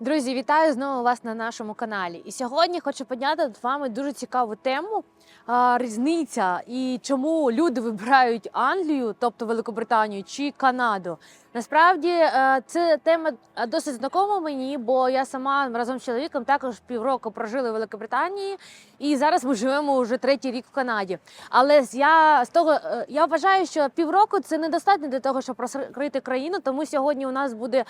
Друзі, вітаю знову вас на нашому каналі. І сьогодні хочу підняти з вами дуже цікаву тему. Різниця і чому люди вибирають Англію, тобто Великобританію, чи Канаду. Насправді е, це тема е, досить знакома мені, бо я сама разом з чоловіком також півроку прожила в Великобританії, і зараз ми живемо вже третій рік в Канаді. Але я з того е, я вважаю, що півроку це недостатньо для того, щоб розкрити країну. Тому сьогодні у нас буде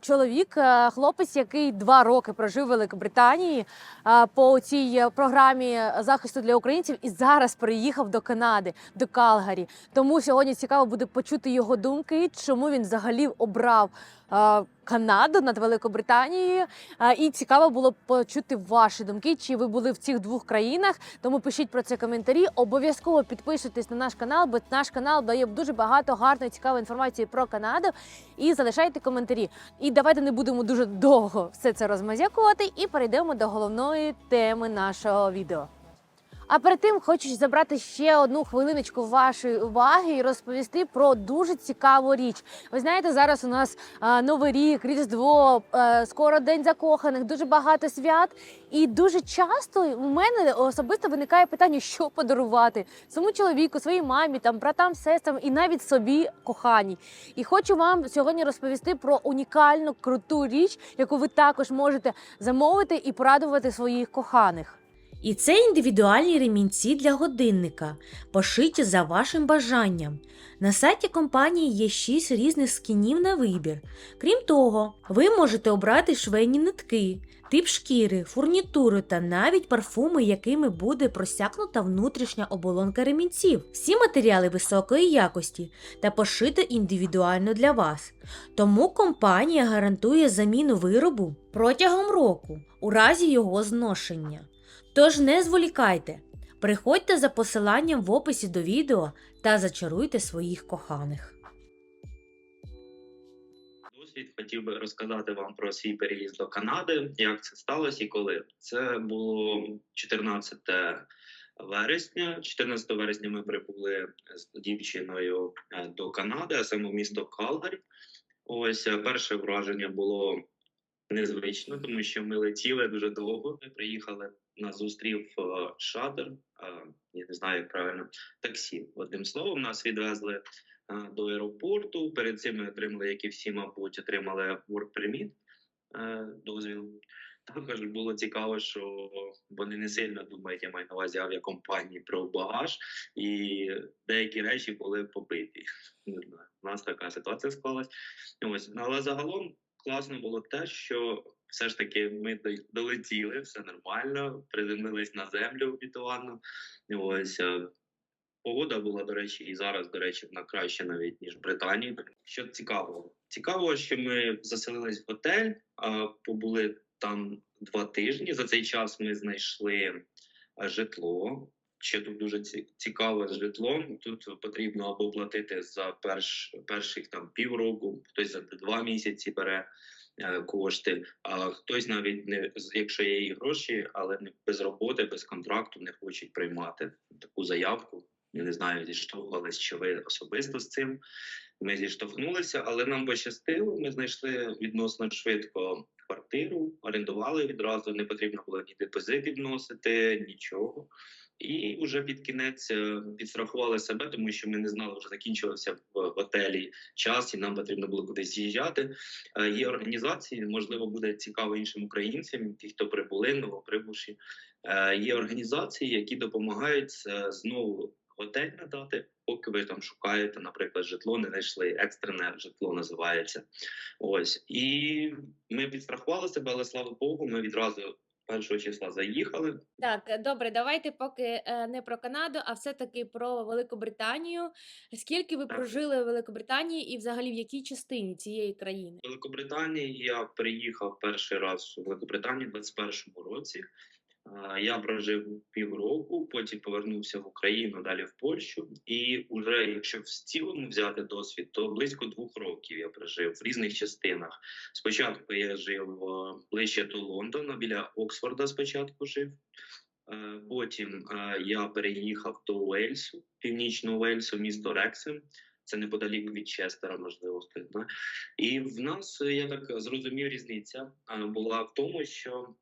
чоловік, хлопець, який два роки прожив в Великобританії по цій програмі захисту для українців, і зараз переїхав до Канади, до Калгарі. Тому сьогодні цікаво буде почути його думки, чому він взагалі обрав. е, Канаду над Великобританією, Е, і цікаво було почути ваші думки, чи ви були в цих двох країнах. Тому пишіть про це коментарі. Обов'язково підписуйтесь на наш канал, бо наш канал дає дуже багато гарної цікавої інформації про Канаду. І залишайте коментарі. І давайте не будемо дуже довго все це розмазякувати і перейдемо до головної теми нашого відео. А перед тим хочу забрати ще одну хвилиночку вашої уваги і розповісти про дуже цікаву річ. Ви знаєте, зараз у нас Новий рік, Різдво, скоро День закоханих, дуже багато свят. І дуже часто у мене особисто виникає питання, що подарувати своєму чоловіку, своїй мамі, там братам, сестрам і навіть собі коханій. І хочу вам сьогодні розповісти про унікальну круту річ, яку ви також можете замовити і порадувати своїх коханих. І це індивідуальні ремінці для годинника, пошиті за вашим бажанням. На сайті компанії є 6 різних скінів на вибір. Крім того, ви можете обрати швейні нитки, тип шкіри, фурнітуру та навіть парфуми, якими буде просякнута внутрішня оболонка ремінців. Всі матеріали високої якості та пошито індивідуально для вас. Тому компанія гарантує заміну виробу протягом року у разі його зношення. Тож не зволікайте, приходьте за посиланням в описі до відео та зачаруйте своїх коханих. досвід хотів би розказати вам про свій переїзд до Канади, як це сталося і коли. Це було 14 вересня. 14 вересня ми прибули з дівчиною е, до Канади, а саме в місто Калгарі. Ось е, перше враження було незвично, тому що ми летіли дуже довго. Ми приїхали нас зустрів е, шатер, е, я не знаю, як правильно, таксі. Одним словом, нас відвезли е, до аеропорту. Перед цим ми отримали, як і всі, мабуть, отримали work permit, дозвіл. Також було цікаво, що вони не сильно думають, я маю на увазі авіакомпанії про багаж, і деякі речі були побиті. Не знаю, у нас така ситуація склалась. Ось, але загалом класно було те, що все ж таки ми долетіли, все нормально, приземлились на землю обітовану. Ось е, погода була, до речі, і зараз, до речі, вона краще навіть ніж в Британії. Що цікаво, цікаво, що ми заселились в готель, а побули там два тижні. За цей час ми знайшли е, житло. Ще тут дуже ці- цікаво з житлом. Тут потрібно або платити за перш, перших там півроку, хтось за два місяці бере е, кошти, а хтось навіть не якщо є і гроші, але не без роботи, без контракту не хочуть приймати таку заявку. Я не знаю, зіштовхувались чи ви особисто з цим. Ми зіштовхнулися, але нам пощастило. Ми знайшли відносно швидко квартиру, орендували відразу. Не потрібно було ні депозит відносити, нічого. І вже під кінець е, підстрахували себе, тому що ми не знали, вже закінчувався в готелі час, і нам потрібно було кудись з'їжджати. Е, Є організації, можливо, буде цікаво іншим українцям, ті, хто прибули, новоприбувші. Е, Є організації, які допомагають знову готель надати, поки ви там шукаєте, наприклад, житло, не знайшли екстрене житло, називається. Ось і ми підстрахували себе, але слава Богу, ми відразу першого числа заїхали. Так, е, добре, давайте поки е, не про Канаду, а все-таки про Великобританію. Скільки ви Так. прожили в Великобританії і взагалі в якій частині цієї країни? В Великобританії я приїхав перший раз у Великобританію в 21-му році. Я прожив півроку, потім повернувся в Україну, далі в Польщу. І вже якщо в цілому взяти досвід, то близько двох років я прожив в різних частинах. Спочатку я жив е, ближче до Лондона, біля Оксфорда. Спочатку жив. Е, Потім е, я переїхав до Уельсу, північного Уельсу, місто Рексем. Це неподалік від Честера, можливо, хтось знає. І в нас, я так зрозумів, різниця була в тому, що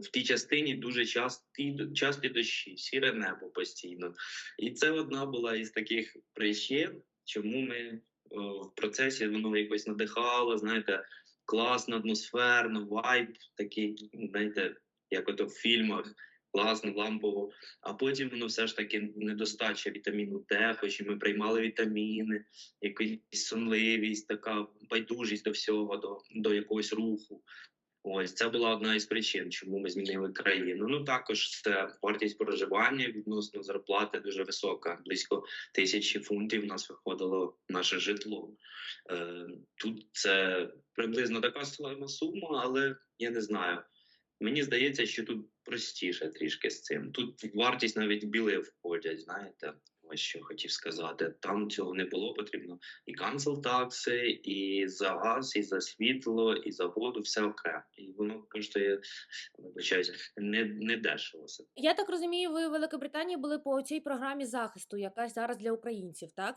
в тій частині дуже часті, часті дощі, сіре небо постійно. І це одна була із таких причин, чому ми о, в процесі воно якось надихало, знаєте, класно, атмосферно, вайб такий, знаєте, як ото в фільмах, класно, лампово. А потім воно все ж таки недостача вітаміну Д, хоч і ми приймали вітаміни, якась сонливість, така байдужість до всього, до, до якогось руху. Ось це була одна із причин, чому ми змінили країну. Ну також це вартість проживання відносно зарплати дуже висока. Близько тисячі фунтів у нас виходило наше житло. Е, тут це приблизно така сума, але я не знаю. Мені здається, що тут простіше трішки з цим. Тут вартість навіть біли входять, знаєте. Ось що хотів сказати. Там цього не було потрібно. І канцел такси, і за газ, і за світло, і за воду, все окремо. І воно коштує, вибачаюсь, не, не дешево. Я так розумію, ви в Великобританії були по цій програмі захисту, яка зараз для українців, так?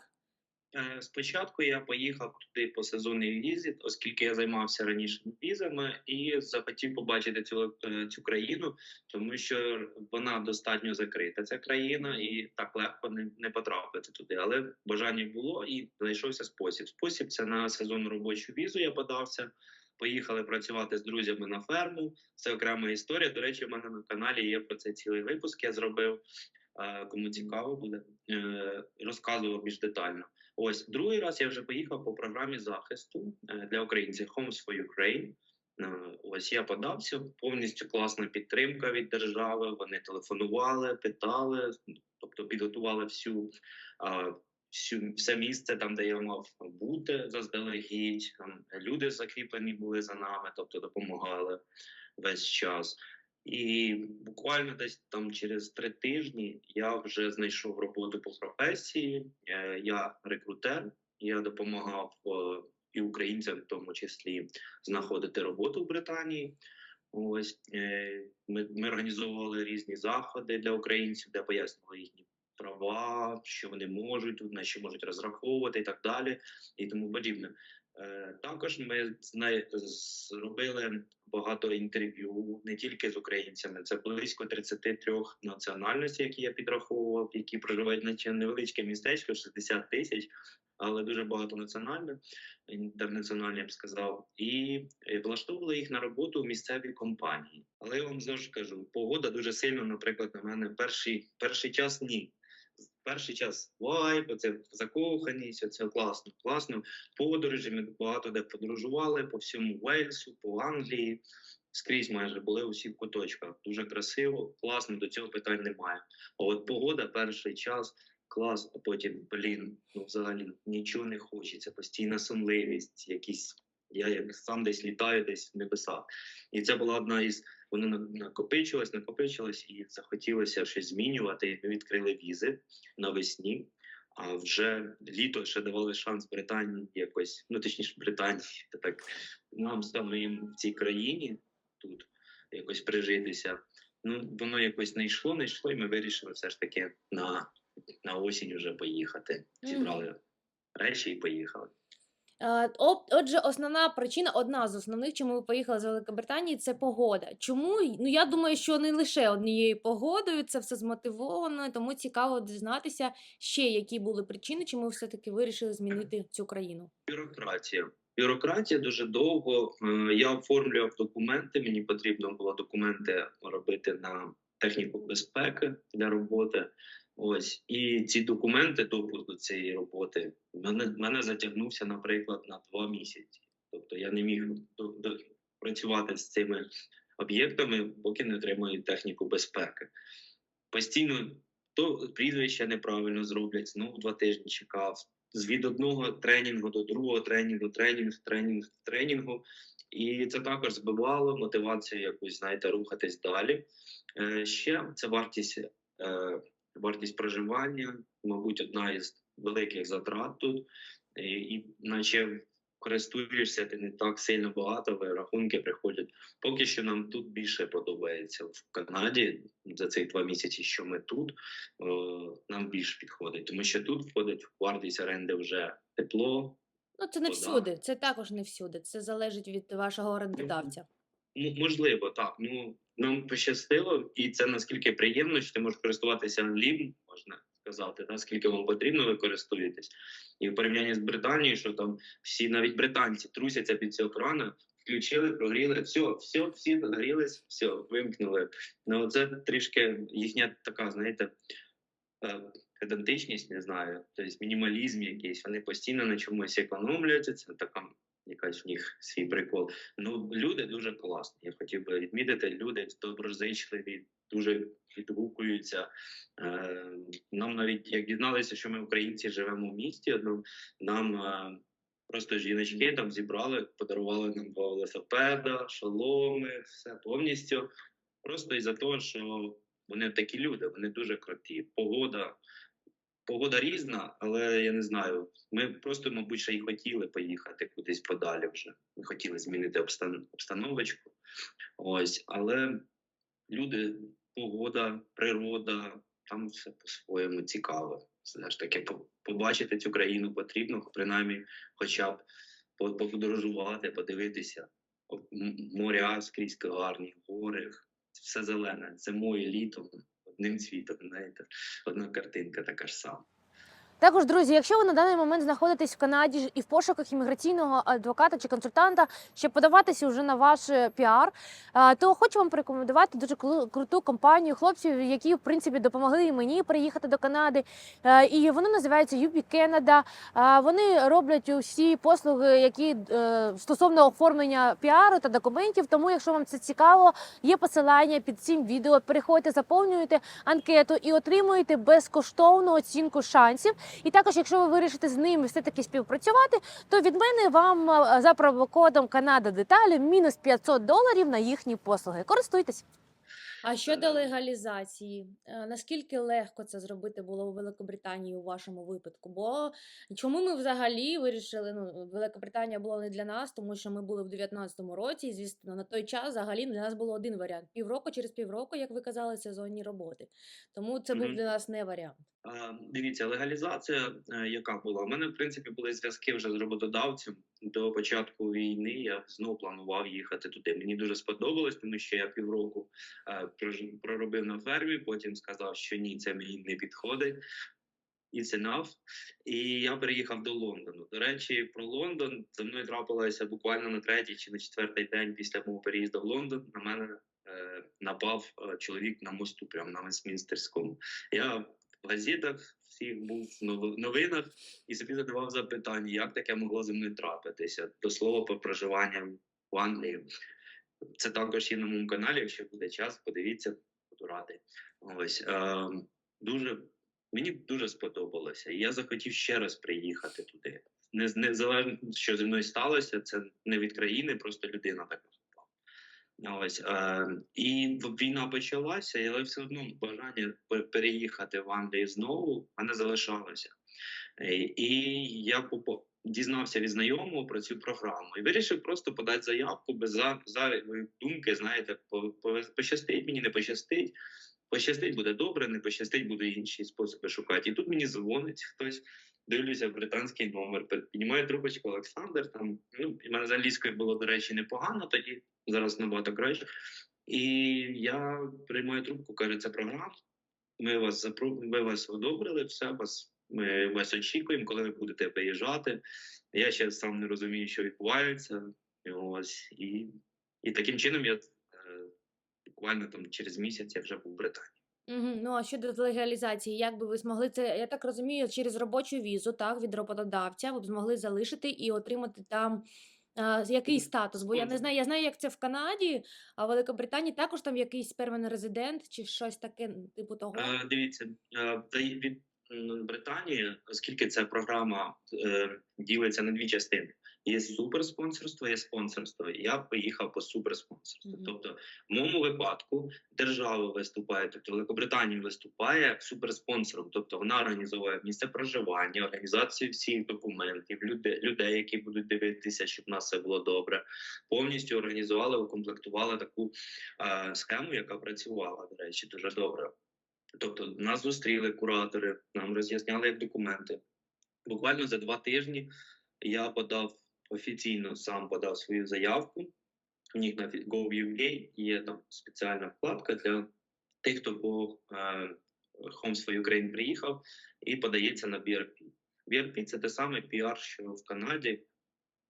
Е, Спочатку я поїхав туди по сезонній візі, оскільки я займався раніше візами і захотів побачити цю, е, цю країну, тому що вона достатньо закрита, ця країна, і так легко не, не потрапити туди. Але бажання було і знайшовся спосіб. Спосіб це на сезонну робочу візу. Я подався. Поїхали працювати з друзями на ферму. Це окрема історія. До речі, в мене на каналі є про це цілий випуск. Я зробив. Е, Кому цікаво буде, розказував більш детально. Ось другий раз я вже поїхав по програмі захисту е, для українців Homes for Ukraine. Е, Ось я подався, повністю класна підтримка від держави. Вони телефонували, питали, тобто підготували всю, всю все місце там, де я мав бути заздалегідь. Люди закріплені були за нами, тобто допомагали весь час. І буквально десь там через три тижні я вже знайшов роботу по професії. Е, Я рекрутер, я допомагав е, і українцям, в тому числі, знаходити роботу в Британії. Ось е, ми, ми організовували різні заходи для українців, де пояснювали їхні права, що вони можуть, на що можуть розраховувати і так далі, і тому подібне. Е, Також ми зробили багато інтерв'ю не тільки з українцями, це близько 33 національностей, які я підраховував, які проживають на невеличке містечко, 60 тисяч, але дуже багато національних, інтернаціональних, я б сказав, і е, влаштовували їх на роботу в місцеві компанії. Але я вам завжди кажу, погода дуже сильно, наприклад, на мене перший, перший час ні. Перший час вайб, це закоханість, це класно. Класно. Подорожі ми багато де подорожували по всьому Вельсу, по Англії. Скрізь майже були у всіх куточках. Дуже красиво, класно, до цього питань немає. А от погода перший час клас, а потім, блін, ну взагалі нічого не хочеться, постійна сонливість, якісь. Я як сам десь літаю, десь в небесах. І це була одна із воно на- накопичилось, накопичилось, і захотілося щось змінювати. І ми відкрили візи навесні. А вже літо ще давали шанс Британії якось, ну точніше Британії, та так нам самим в цій країні тут якось прижитися. Ну воно якось не йшло, не йшло, і ми вирішили все ж таки на, на осінь вже поїхати. Зібрали речі і поїхали. Е, Отже, основна причина, одна з основних, чому ви поїхали з Великобританії, це погода. Чому? Ну я думаю, що не лише однією погодою, це все змотивовано, тому цікаво дізнатися ще, які були причини, чому ви все-таки вирішили змінити цю країну. Бюрократія. Бюрократія дуже довго. Я оформлював документи. Мені потрібно було документи робити на техніку безпеки для роботи. Ось і ці документи допуск до цієї роботи мене мене затягнувся, наприклад, на два місяці. Тобто я не міг до, до, працювати з цими об'єктами, поки не отримаю техніку безпеки. Постійно то прізвище неправильно зроблять, знову два тижні чекав. Від одного тренінгу до другого тренінгу, тренінг, тренінг, тренінгу. І це також збивало мотивацію якусь, знаєте, рухатись далі. Е, ще це вартість, е, вартість проживання, мабуть, одна із великих затрат тут. І, і наче користуєшся ти не так сильно багато, але рахунки приходять. Поки що нам тут більше подобається в Канаді. за цих два місяці, що ми тут, е, нам більш підходить, тому що тут входить в вартість оренди вже тепло. Ну, це не Вода. всюди, це також не всюди. Це залежить від вашого орендодавця. Можливо, так. Ну нам пощастило, і це наскільки приємно, що ти можеш користуватися англійм, можна сказати, наскільки вам потрібно, ви. І в порівнянні з Британією, що там всі навіть британці трусяться під цього крана, включили, прогріли, все, все, всі загрілись, все, вимкнули. Ну це трішки їхня така, знаєте. е, Педантичність, не знаю, тобто мінімалізм якийсь, вони постійно на чомусь економлюються, це така якась в них свій прикол. Ну, люди дуже класні. Я хотів би відмітити, люди доброзичливі, дуже відгукуються. Е, нам навіть як дізналися, що ми українці живемо в місті, одному, нам е, просто жіночки там зібрали, подарували нам два велосипеда, шоломи, все повністю. Просто із-за того, що вони такі люди, вони дуже круті. Погода. Погода різна, але я не знаю. Ми просто, мабуть, ще й хотіли поїхати кудись подалі вже. Ми хотіли змінити обстан- обстановочку. Ось, але люди, погода, природа, там все по-своєму цікаво. Все ж таки, побачити цю країну потрібно, принаймні, хоча б по- подорожувати, подивитися. Моря скрізь гарні, гори, все зелене, зимою, літом, одним цвітом, знаєте, одна картинка така ж сама. Також, друзі, якщо ви на даний момент знаходитесь в Канаді і в пошуках імміграційного адвоката чи консультанта, щоб подаватися вже на ваш е, піар, е, то хочу вам порекомендувати дуже круту компанію хлопців, які в принципі допомогли і мені приїхати до Канади. Е, І вони називаються UB Canada. Вони роблять усі послуги, які стосовно оформлення піару та документів. Тому, якщо вам це цікаво, є посилання під цим відео. Переходьте, заповнюєте анкету і отримуєте безкоштовну оцінку шансів. І також, якщо ви вирішите з ними все-таки співпрацювати, то від мене вам е, за промокодом Канада Деталі мінус 500 доларів на їхні послуги. Користуйтесь. А щодо легалізації, е, наскільки легко це зробити було у Великобританії у вашому випадку? Бо чому ми взагалі вирішили, ну, Великобританія була не для нас, тому що ми були в 19-му році, і звісно, на той час взагалі для нас було один варіант: півроку через півроку, як ви казали, сезонні роботи. Тому це був для нас не варіант. А, Дивіться, легалізація, е, яка була? У мене, в принципі, були зв'язки вже з роботодавцем. До початку війни я знову планував їхати туди. Мені дуже сподобалось, тому що я півроку е, проробив на фермі, потім сказав, що ні, це мені не підходить. It's enough. І я переїхав до Лондону. До речі, про Лондон за мною трапилося буквально на третій чи на четвертий день після мого переїзду в Лондон. На мене е, напав е, чоловік на мосту, прямо на Вестмінстерському. Я газетах всіх був в новинах і собі задавав запитання, як таке могло зі мною трапитися. До слова про проживання в Англії. Це також є на моєму каналі. Якщо буде час, подивіться, буду радий. Ось е, дуже мені дуже сподобалося. І я захотів ще раз приїхати туди. Не незалежно, що зі мною сталося, це не від країни, просто людина така. Ось е, і війна почалася, але все одно бажання переїхати в Англію знову в мене залишалося. Е, І я дізнався від знайомого про цю програму і вирішив просто подати заявку без за- зайвої думки. Знаєте, по- по- пощастить мені, не пощастить. Пощастить буде добре, не пощастить, буду інші способи шукати. І тут мені дзвонить хтось. Дивлюся британський номер, піднімає трубочку Олександр. Там ну і мене з англійською було, до речі, непогано тоді, зараз набагато краще. І я приймаю трубку, каже, це програма. Ми вас запро... ми вас одобрили, все вас. Ми вас очікуємо, коли ви будете виїжджати. Я ще сам не розумію, що відбувається. Ось і, і таким чином я е, буквально там через місяць я вже був в Британії. Угу. Ну а щодо легалізації, як би ви змогли це, я так розумію, через робочу візу, так, від роботодавця, ви б змогли залишити і отримати там а, який статус? Бо я не знаю, я знаю, як це в Канаді, а в Великобританії також там якийсь перманент резидент чи щось таке, типу того. Е, дивіться, е, та й від м, Британії, оскільки ця програма е, ділиться на дві частини. Є суперспонсорство, є спонсорство. Я поїхав по суперспонсорству. Мгм. Тобто, в моєму випадку держава виступає, тобто Великобританія виступає суперспонсором, тобто вона організовує місце проживання, організацію всіх документів, людей, людей, які будуть дивитися, щоб в нас все було добре. Повністю організували, укомплектували таку е, схему, яка працювала, до речі, дуже добре. Тобто нас зустріли куратори, нам роз'ясняли як документи. Буквально за два тижні я подав офіційно сам подав свою заявку. У них на Go.uk є там спеціальна вкладка для тих, хто по е, Homes for Ukraine приїхав і подається на BRP. BRP – це те саме PR, що в Канаді,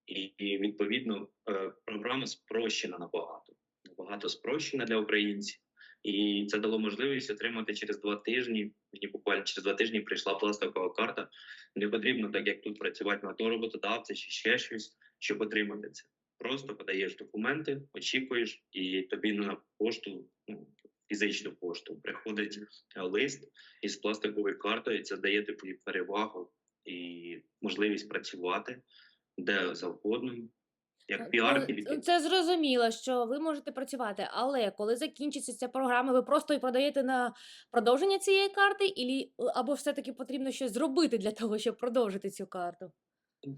і, і відповідно е, програма спрощена набагато. Набагато спрощена для українців. І це дало можливість отримати через два тижні. Мені буквально через два тижні прийшла пластикова карта. Не потрібно так, як тут працювати на то роботодавця чи ще щось, щоб отримати це. Просто подаєш документи, очікуєш, і тобі на пошту, ну, фізичну пошту, приходить лист із пластиковою картою. Це дає тобі перевагу і можливість працювати де завгодно, як піар Ну, Це зрозуміло, що ви можете працювати, але коли закінчиться ця програма, ви просто і продаєте на продовження цієї карти, ілі- або все-таки потрібно щось зробити для того, щоб продовжити цю карту?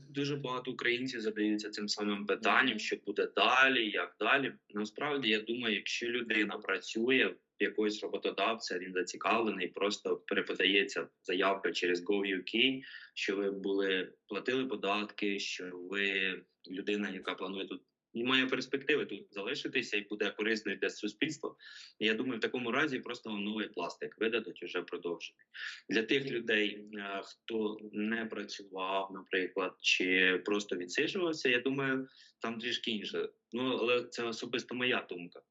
Дуже багато українців задаються цим самим питанням, що буде далі, як далі. Насправді, я думаю, якщо людина працює в якогось роботодавця, він зацікавлений, просто переподається заявка через Go.uk, що ви були платили податки, що ви людина, яка планує тут. І має перспективи тут залишитися і буде корисною для суспільства. Я думаю, в такому разі просто новий пластик видадуть уже продовжений. Для тих людей, е, хто не працював, наприклад, чи просто відсиджувався, я думаю, там трішки інше. Ну але це особисто моя думка.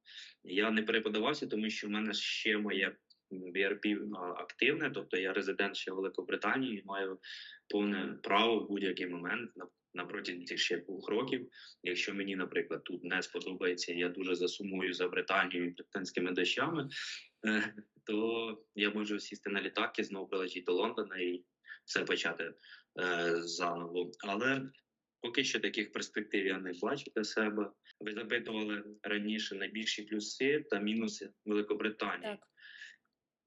Я не переподавався, тому що в мене ще моє BRP активне, тобто я резидент ще Великобританії, і маю повне право в будь-який момент на протязі цих ще двох років. Якщо мені, наприклад, тут не сподобається, я дуже засумую за Британією і британськими дощами, е, то я можу сісти на літак і знову прилетіти до Лондона і все почати е, заново. Але поки що таких перспектив я не бачу для себе. Ви запитували раніше найбільші плюси та мінуси Великобританії. Так.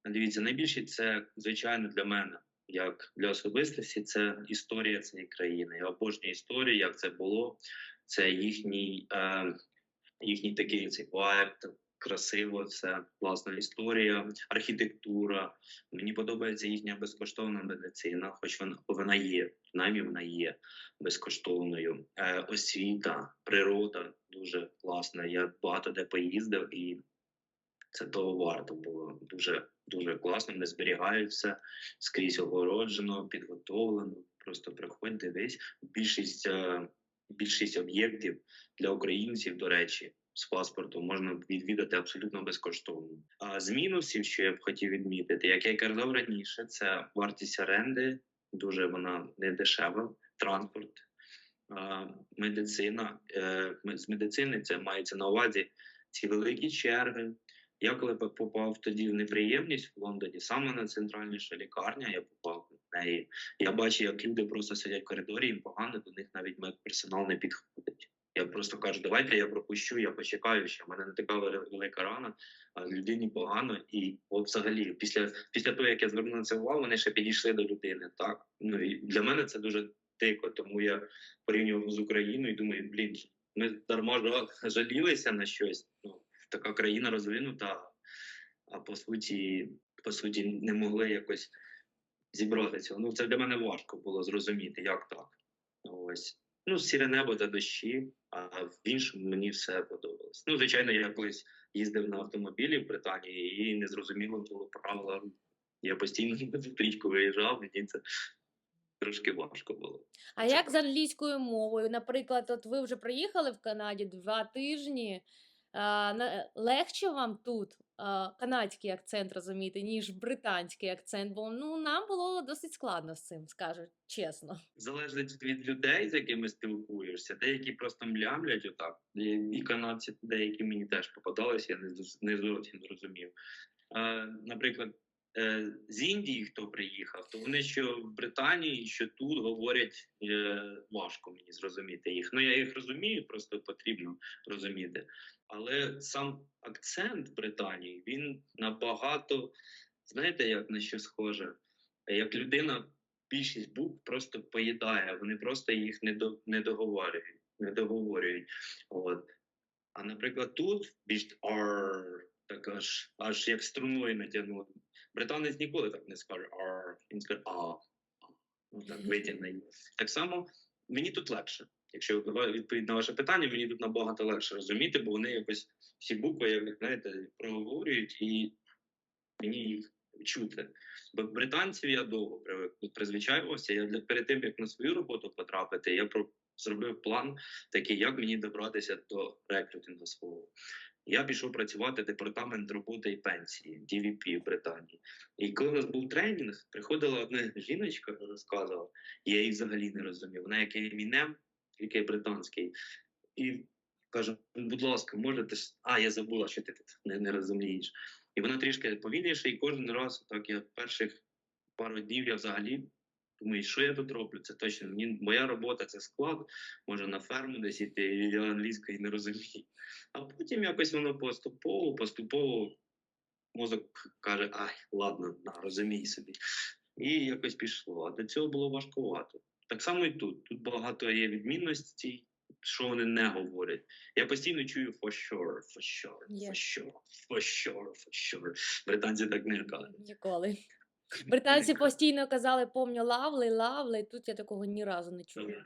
Дивіться, найбільші це звичайно для мене, як для особистості, це історія цієї країни. Я обожнюю історію, як це було. Це їхній, е, їхній такий цей вайб, красиво, це класна історія, архітектура. Мені подобається їхня безкоштовна медицина, хоч вона вона є, принаймні вона є безкоштовною. Е, освіта, природа дуже класна. Я багато де поїздив і це того варто було дуже дуже класно. Не зберігають все скрізь огороджено, підготовлено. Просто приходь, дивись. Більшість е, більшість об'єктів для українців, до речі, з паспортом можна відвідати абсолютно безкоштовно. А з мінусів, що я б хотів відмітити, як я казав раніше, це вартість оренди, дуже вона не дешева, транспорт. Медицина Е, з медицини це мається на увазі ці великі черги, я коли по- попав тоді в неприємність в Лондоні, саме на центральніша лікарня, я попав в неї. Я бачив, як люди просто сидять в коридорі, їм погано, до них навіть медперсонал не підходить. Я просто кажу, давайте я пропущу, я почекаю, що в мене не така велика рана, а людині погано. І от взагалі, після, після того, як я звернув на це увагу, вони ще підійшли до людини. Так ну і для мене це дуже дико, тому я порівнював з Україною і думаю, блін, ми дарма жалілися на щось. Ну, така країна розвинута, а по суті, по суті, не могли якось зібрати цього. Ну, це для мене важко було зрозуміти, як так. Ось. Ну, сіре небо та дощі, а в іншому мені все подобалось. Ну, звичайно, я колись їздив на автомобілі в Британії і не зрозуміло було правила. Я постійно на зустрічку виїжджав, мені це трошки важко було. А як з англійською мовою? Наприклад, от ви вже приїхали в Канаді два тижні. А, легше вам тут канадський акцент розуміти, ніж британський акцент, бо ну, нам було досить складно з цим, скажу чесно. залежить від людей, з якими спілкуєшся. Деякі просто млямлять отак. І, канадці, деякі мені теж попадалися, я не, зовсім зрозумів. Е, наприклад, е, з Індії, хто приїхав, то вони що в Британії, що тут говорять е, важко мені зрозуміти їх. Ну я їх розумію, просто потрібно розуміти. Але сам акцент Британії він набагато, знаєте, як на що схоже, як людина більшість букв просто поїдає, вони просто їх не до не договорюють, не договорюють. От. А наприклад, тут більш ар, так аж аж як струною натягнути. Британець ніколи так не скаже ар, він скаже а. Ну, так само мені тут легше. Якщо відповідь на ваше питання, мені тут набагато легше розуміти, бо вони якось всі букви, як знаєте, проговорюють і мені їх чути. Бо британців я довго привик тут призвичаювався. Я для перед тим як на свою роботу потрапити, я про зробив план такий, як мені добратися до рекрутингу свого. Я пішов працювати в департамент роботи і пенсії DVP в Британії. І коли у нас був тренінг, приходила одна жіночка, розказувала, я її взагалі не розумів. Вона як емінем, тільки британський. І каже: «Ну, будь ласка, можете. ж- А, я забула, що ти не, не розумієш. І вона трішки повільніше, і кожен раз, так я перших пару днів я взагалі думаю, що я тут роблю? Це точно мені моя робота це склад, може на ферму десь іти, і я англійської не розумію. А потім якось воно поступово, поступово мозок каже: ай, ладно, на, розумій собі. І якось пішло. А до цього було важкувато. Так само і тут. Тут багато є відмінностей, що вони не говорять. Я постійно чую for sure, for sure, for sure, for sure, for sure. Британці так не кажуть. Ніколи. Британці постійно казали, помню, лавли, лавли. Тут я такого ні разу не чую.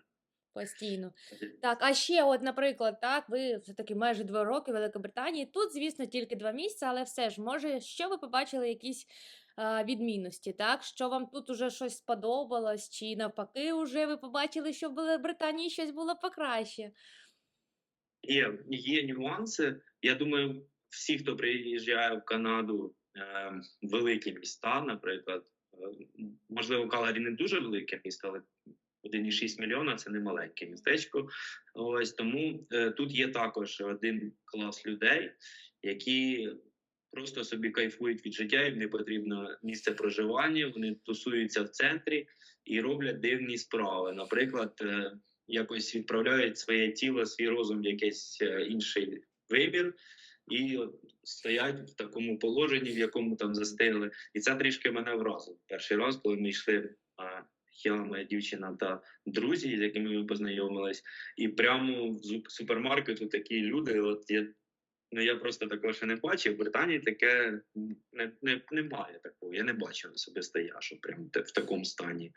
Постійно. Так, а ще, от, наприклад, так, ви все-таки майже два роки в Великобританії. Тут, звісно, тільки два місяці, але все ж, може, що ви побачили якісь а, відмінності, так? Що вам тут уже щось сподобалось, чи навпаки, вже ви побачили, що в Великобританії щось було покраще? Є, є нюанси. Я думаю, всі, хто приїжджає в Канаду, великі міста, наприклад, е, можливо, Калгарі не дуже велике місто, але 1,6 мільйона це не маленьке містечко. Ось тому е, тут є також один клас людей, які просто собі кайфують від життя, їм не потрібно місце проживання, вони тусуються в центрі і роблять дивні справи. Наприклад, е, якось відправляють своє тіло, свій розум в якийсь інший вибір. І от стоять в такому положенні, в якому там застигли. І це трішки мене вразило. Перший раз, коли ми йшли, я, моя дівчина та друзі, з якими ми познайомились, і прямо в супермаркету такі люди. От я, ну я просто такого ще не бачив. В Британії таке не, не, немає такого. Я не бачив особисто я, що прям в такому стані.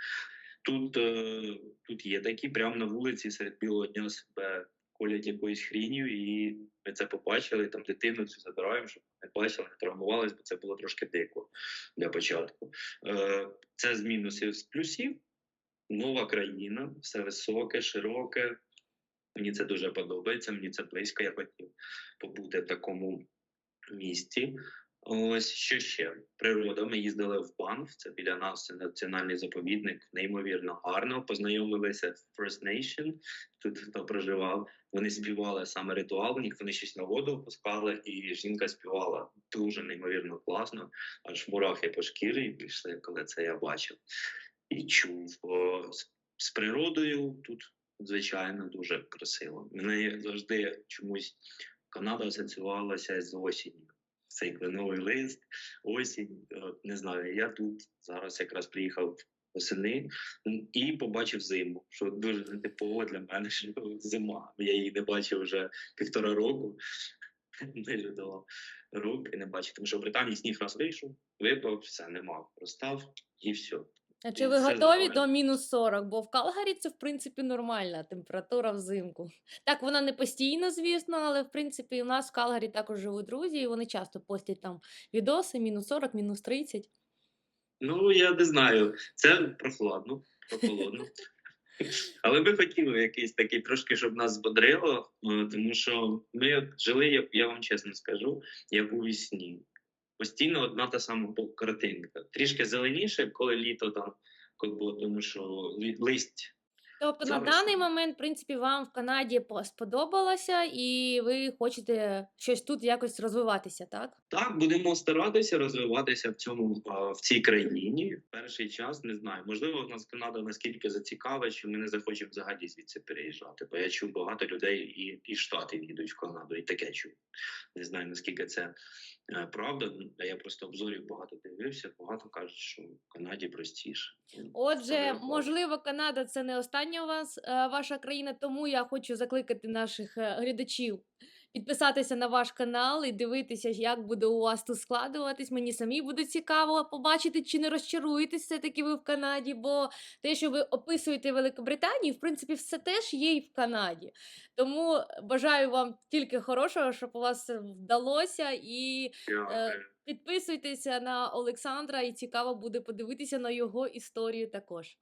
Тут, е, тут є такі, прямо на вулиці серед білого дня себе колять якоюсь хрінью, і ми це побачили. Там дитину цю забираємо, щоб не бачили, не травмувались, бо це було трошки дико для початку. Е, це з мінусів з плюсів. Нова країна, все високе, широке. Мені це дуже подобається, мені це близько. Я хотів побути в такому місті. Ось що ще природа. Ми їздили в Банф, це біля нас національний заповідник, неймовірно гарно. Познайомилися в First Nation, тут хто проживав. Вони співали саме ритуал. них Вони щось на воду опускали, і жінка співала дуже неймовірно класно. Аж мурахи по шкірі пішли, коли це я бачив і чув. З, з природою тут звичайно дуже красиво. Мене завжди чомусь Канада асоціювалася з осінню. Цей кленовий лист, осінь. От, не знаю, я тут зараз якраз приїхав осени і побачив зиму, що дуже нетипово для мене, що зима. Я її не бачив вже півтора року. Майже до рук і не бачив, тому що в Британії сніг раз вийшов, випав, все, нема. Розстав і все. А чи ви готові до мінус 40? Бо в Калгарі це, в принципі, нормальна температура взимку. Так, вона не постійно, звісно, але в принципі у нас в Калгарі також живуть друзі, і вони часто постять там відоси, мінус 40, мінус 30. Ну, я не знаю. Це прохладно, прохолодно. Але ми хотіли якийсь такий трошки, щоб нас збодрило, е, тому що ми жили, я вам чесно скажу, як у вісні. Постійно одна та сама картинка. Трішки зеленіше, коли літо там, коли було, тому що листь Тобто на даний момент, в принципі, вам в Канаді по- сподобалося, і ви хочете щось тут якось розвиватися, так? Так, будемо старатися розвиватися в цьому а, в цій країні. Перший час не знаю. Можливо, нас Канада наскільки зацікавить, що ми не захочемо взагалі звідси переїжджати. Бо я чув багато людей і, і штатів їдуть в Канаду, і таке чув. Не знаю наскільки це е, правда. А я просто обзорів багато дивився. Багато кажуть, що в Канаді простіше. Отже, можливо, Канада це не остання у вас е, ваша країна, тому я хочу закликати наших е, глядачів підписатися на ваш канал і дивитися, як буде у вас тут складуватись. Мені самі буде цікаво побачити, чи не розчаруєтесь все-таки ви в Канаді, бо те, що ви описуєте Великобританію, в принципі, все теж є і в Канаді. Тому бажаю вам тільки хорошого, щоб у вас вдалося і. Підписуйтеся на Олександра, і цікаво буде подивитися на його історію також.